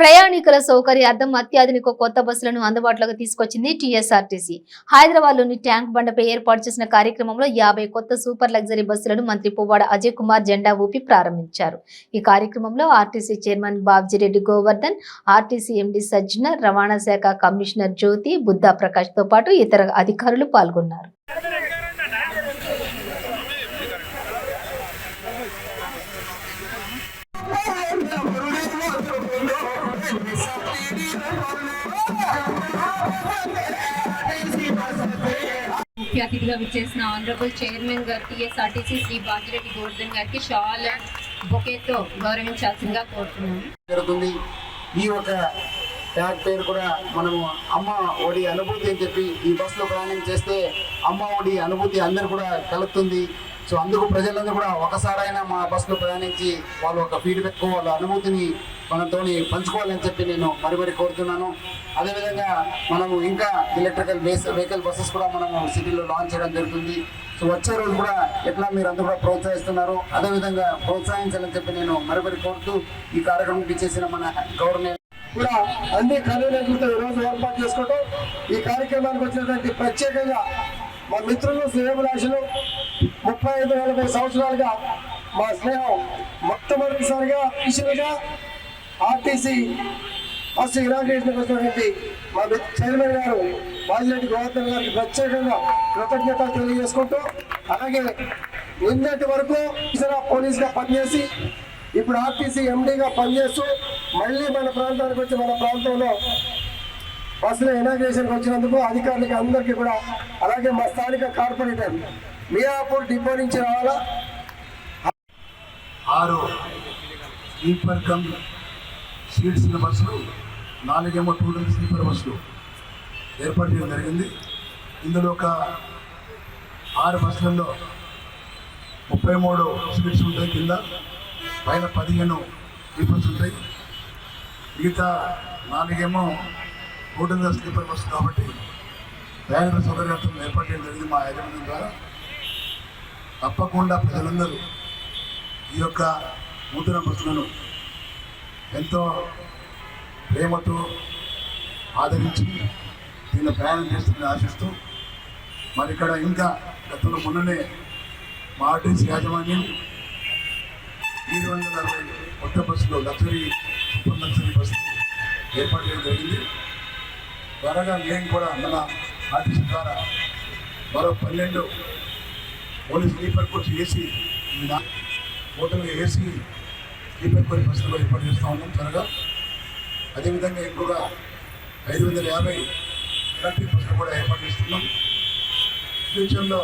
ప్రయాణికుల సౌకర్యార్థం అత్యాధునిక కొత్త బస్సులను అందుబాటులోకి తీసుకొచ్చింది టీఎస్ఆర్టీసీ. హైదరాబాద్లోని ట్యాంక్ బండపై ఏర్పాటు చేసిన కార్యక్రమంలో యాభై కొత్త సూపర్ లగ్జరీ బస్సులను మంత్రి పువ్వాడ అజయ్ కుమార్ జెండా ఊపి ప్రారంభించారు. ఈ కార్యక్రమంలో RTC chairman Babjireddy Govardhan RTC MD Sajjana రవాణా శాఖ కమిషనర్ జ్యోతి బుద్ధా ప్రకాష్తో పాటు ఇతర అధికారులు పాల్గొన్నారు. ముఖ్య అతిథిగా విచ్చేసిన ఆనరబుల్ చైర్మన్ గారు టీఎస్ఆర్టీసీ శ్రీ భాగ్యరెడ్డి గోవర్ధన్ గారికి షాల్ అండ్ బొకేతో గౌరవించాల్సిందిగా కోరుతున్నాను. జరుగుతుంది. ఈ ఒక ట్యాగ్ పేరు కూడా మనము అమ్మ ఒడి అనుభూతి అని చెప్పి ఈ బస్సులో ప్రయాణం చేస్తే అమ్మ ఒడి అనుభూతి అందరు కూడా కలుగుతుంది సో అందుకు ప్రజలందరూ కూడా ఒకసారైనా మా బస్సులో ప్రయాణించి వాళ్ళ ఒక ఫీడ్బ్యాక్ వాళ్ళ అనుభూతిని మనతోని పంచుకోవాలని చెప్పి నేను మరి మరి కోరుతున్నాను. అదేవిధంగా మనము ఇంకా ఎలక్ట్రికల్ బేస్ వెహికల్ బస్సెస్ కూడా మనము సిటీలో లాంచ్ చేయడం జరుగుతుంది. సో వచ్చే రోజు కూడా ఎట్లా మీరు అందరూ కూడా ప్రోత్సహిస్తున్నారు అదేవిధంగా ప్రోత్సహించాలని చెప్పి నేను మరి మరి కోరుతూ ఈ కార్యక్రమం చేసిన మన గవర్నమెంట్ కూడా అన్ని కన్వీనర్లతో ఈరోజు ఏర్పాటు చేసుకుంటూ ఈ కార్యక్రమానికి వచ్చినటువంటి ప్రత్యేకంగా మా మిత్రులు శ్రేయభిలాషులు ముప్పై ఐదు నలభై సంవత్సరాలుగా మా స్నేహం మొట్టమొదటిసారిగా అఫీషియల్గా ఆర్టీసీ ఫస్ట్ ఇనాగ్రేషన్ వచ్చినటువంటి మా చైర్మన్ గారు బాజిరెడ్డి గోవర్ధన్ గారికి ప్రత్యేకంగా కృతజ్ఞతలు తెలియజేసుకుంటూ అలాగే నిన్నటి వరకు పోలీస్గా పనిచేసి ఇప్పుడు ఆర్టీసీ ఎండీగా పనిచేస్తూ మళ్ళీ మన ప్రాంతానికి వచ్చి మన ప్రాంతంలో బస్సులో ఇనాగ్రేషన్కి వచ్చినందుకు అధికారులకి అందరికీ కూడా అలాగే మా స్థానిక కార్పొరేటర్ మియాపూర్ డిపో నుంచి రావాలా? ఆరు స్లీపర్ కమ్ సీట్స్ ఉన్న బస్సులు నాలుగేమో టూ డబుల్ స్లీపర్ బస్సులు ఏర్పాటు చేయడం జరిగింది. ఇందులో ఒక ఆరు బస్సులలో ముప్పై మూడు సీట్స్ ఉంటాయి కింద పైన పదిహేను స్లీపర్స్ ఉంటాయి. మిగతా నాలుగేమో టూ స్లీపర్ బస్సు కాబట్టి ప్రయాణికుల సౌకర్యార్థం ఏర్పాటు చేయడం జరిగింది మా యాజమాన్యం ద్వారా. తప్పకుండా ప్రజలందరూ ఈ యొక్క నూతన బస్సులను ఎంతో ప్రేమతో ఆదరించి దీన్ని ప్రయాణం చేస్తుందని ఆశిస్తూ మరి ఇక్కడ ఇంకా గతంలో మొన్ననే మా ఆర్టీసీ యాజమాన్యం ఏడు వందల అరవై కొత్త బస్సులు లగ్జరీ సూపర్ లగ్జరీ బస్సు ఏర్పాటు చేయడం జరిగింది. త్వరగా నేను కూడా మన ఆర్టీసీ ద్వారా మరో పన్నెండు only sleeper coach AC hotel AC sleeper కొన్ని బస్సులు కూడా ఏర్పాటు చేస్తూ ఉన్నాం త్వరగా. అదేవిధంగా ఎక్కువగా ఐదు వందల యాభై ఎలక్ట్రిక్ బస్సులు కూడా ఏర్పాటు చేస్తున్నాం. ఫ్యూచర్లో